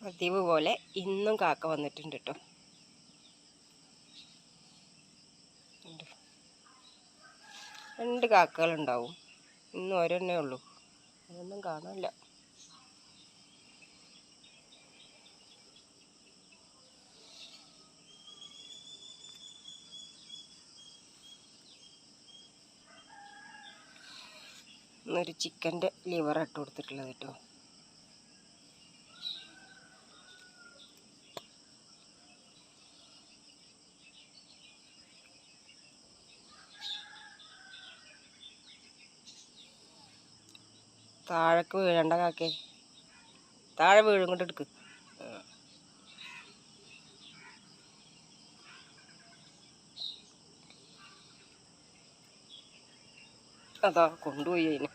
പതിവ് പോലെ ഇന്നും കാക്ക വന്നിട്ടുണ്ട് കേട്ടോ രണ്ട് കാക്കകളുണ്ടാവും. ഇന്നും ഒരെണ്ണേ ഉള്ളൂ. അതൊന്നും കാണില്ല ഇന്നൊരു ചിക്കന്റെ ലിവർ ഇട്ട് കൊടുത്തിട്ടുള്ളത് കേട്ടോ താഴേക്ക് വീഴണ്ട കാക്കേ. താഴെ വീഴും കൊണ്ട് എടുക്ക് അതാ കൊണ്ടുപോയി അതിന്.